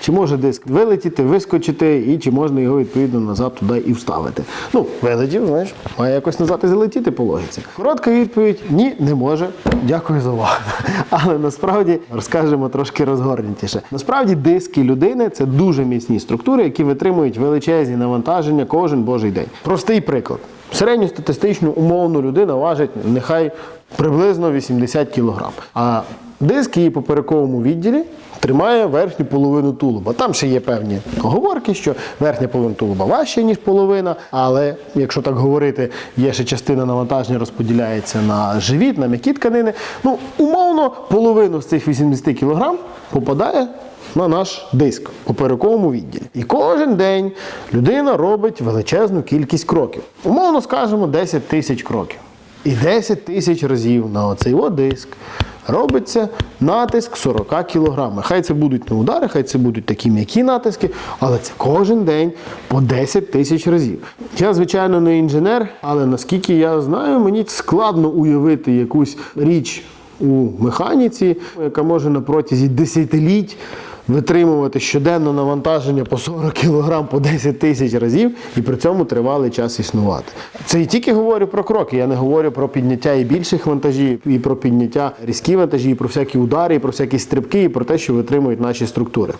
чи може диск вилетіти, вискочити, і чи можна його відповідно назад туди і вставити. Ну, вилетів, знаєш, має якось назад і залетіти по логіці. Коротка відповідь ні, не може. Дякую за увагу. Але насправді розкажемо трошки розгорнутіше. Насправді диски людини це дуже міцні структури, які витримують величезні навантаження кожен божий день. Простий приклад. Середньостатистичну умовну людина важить нехай приблизно 80 кг. А диск її поперековому відділі тримає верхню половину тулуба. Там ще є певні оговорки, що верхня половина тулуба важча, ніж половина, але якщо так говорити, є ще частина навантаження розподіляється на живіт, на м'які тканини. Ну, умовно, половину з цих 80 кг попадає на наш диск у поперековому відділі. І кожен день людина робить величезну кількість кроків. Умовно скажемо 10 тисяч кроків. І 10 тисяч разів на оцей от диск робиться натиск 40 кг. Хай це будуть не удари, хай це будуть такі м'які натиски, але це кожен день по 10 тисяч разів. Я, звичайно, не інженер, але наскільки я знаю, мені складно уявити якусь річ у механіці, яка може на протязі десятиліть витримувати щоденно навантаження по 40 кг по 10 тисяч разів і при цьому тривалий час існувати. Це і тільки говорю про кроки. Я не говорю про підняття і більших вантажів, і про підняття різкі вантажі, і про всякі удари, і про всякі стрибки, і про те, що витримують наші структури.